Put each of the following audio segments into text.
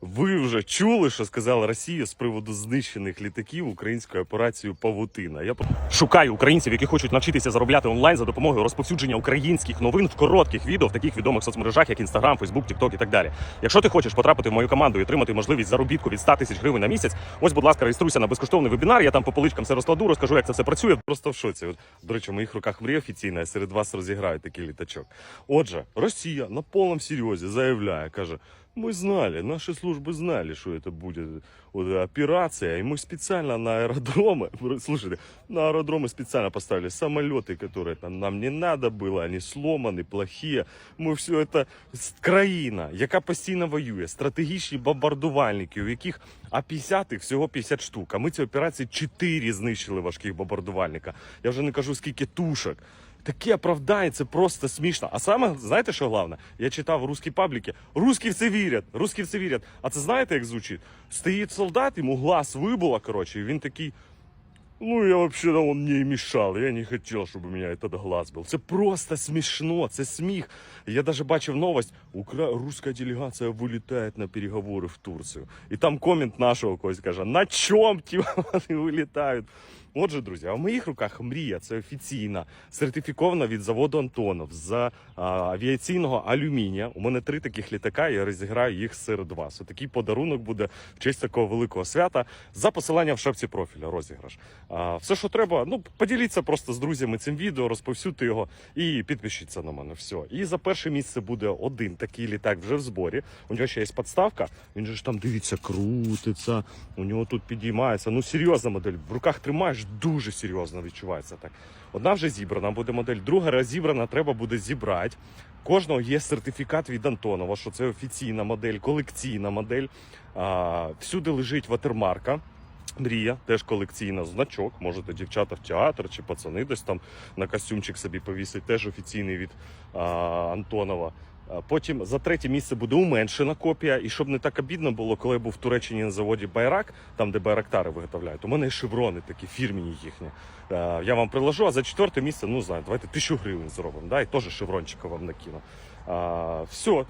Ви вже чули, що сказала Росія з приводу знищених літаків українською операцією Павутина. Я шукаю українців, які хочуть навчитися заробляти онлайн за допомогою розповсюдження українських новин в коротких відео в таких відомих соцмережах, як Instagram, Facebook, TikTok і так далі. Якщо ти хочеш потрапити в мою команду і отримати можливість заробітку від 100 тисяч гривень на місяць, ось, будь ласка, реєструйся на безкоштовний вебінар. Я там по поличкам все розкладу, розкажу, як це все працює. Просто в шоці. До речі, в моїх руках мрія офіційна, серед вас розіграю такий літачок. Отже, Росія на повному серйозі заявляє, каже. Мы знали, наши службы знали, что это будет вот, операция, и мы специально на аэродромы, слушайте, на аэродромы специально поставили самолеты, которые там нам не надо было, они сломаны, плохие. Ми все это з- країна, яка постійно воює, стратегічні бомбардувальники, у яких а 50 їх всього 50 штук. А ми ці операції 4 знищили важких бомбардувальника. Я вже не кажу скільки тушок. Таке оправдання, це просто смішно. А саме, знаєте, що головне? Я читав русські пабліки. Русські в це вірять, русські в це вірять. А це знаєте, як звучить? Стоїть солдат, йому глаз вибуло, коротше, і він такий. Ну, я вообще он мне и мешал. Я не хотел, чтобы у меня этот глаз был. Це просто смішно, це сміх. Я даже бачив новость. Укра... Русская делегация вылетает на переговоры в Турцию. І там комент нашого когось каже, на чом ті вони вилітають? Отже, друзі, а в моїх руках мрія це офіційна, сертифікована від заводу Антонов з а, авіаційного алюмінія. У мене три таких літака, я розіграю їх серед вас. Отакий подарунок буде в честь такого великого свята за посиланням в шапці профіля. Розіграш. А, все, що треба, ну поділіться просто з друзями цим відео, розповсюдьте його і підпишіться на мене. Все. І за перше місце буде один такий літак вже в зборі. У нього ще є подставка. Він же ж там дивіться, крутиться. У нього тут підіймається. Ну серйозна модель. В руках тримаєш дуже серйозно відчувається так. Одна вже зібрана буде модель, друга розібрана, треба буде зібрати. Кожного є сертифікат від Антонова, що це офіційна модель, колекційна модель. А, всюди лежить ватермарка. Мрія, теж колекційна значок. Можете дівчата в театр чи пацани десь там на костюмчик собі повісить, теж офіційний від а, Антонова. А Потім за третє місце буде уменшена копія. І щоб не так обідно було, коли я був в Туреччині на заводі Байрак, там де байрактари виготовляють, у мене шеврони такі фірмені їхні. Е, Я вам приложу, а за четверте місце, ну знаю, давайте тисячу гривень зробимо. Да? І теж шеврончика вам накину. А, все.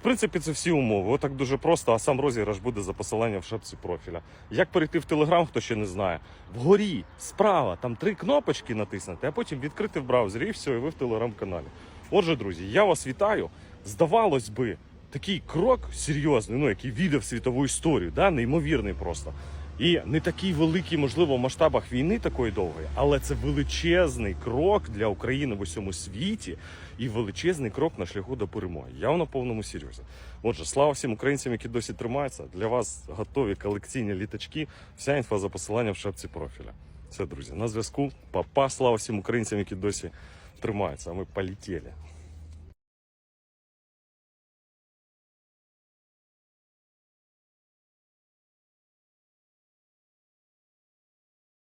В принципі, це всі умови. Отак дуже просто, а сам розіграш буде за посиланням в шапці профіля. Як перейти в Телеграм, хто ще не знає. Вгорі, справа, там три кнопочки натиснути, а потім відкрити в браузері і все, і ви в телеграм-каналі. Отже, друзі, я вас вітаю. Здавалось би, такий крок серйозний, ну який віде в світову історію, да? неймовірний просто. І не такий великий, можливо, в масштабах війни такої довгої, але це величезний крок для України в усьому світі і величезний крок на шляху до перемоги. Я на повному серйозі. Отже, слава всім українцям, які досі тримаються. Для вас готові колекційні літачки. Вся інфа за посиланням в шапці профіля. Все, друзі, на зв'язку. Папа, слава всім українцям, які досі тримаються. А ми полетіли.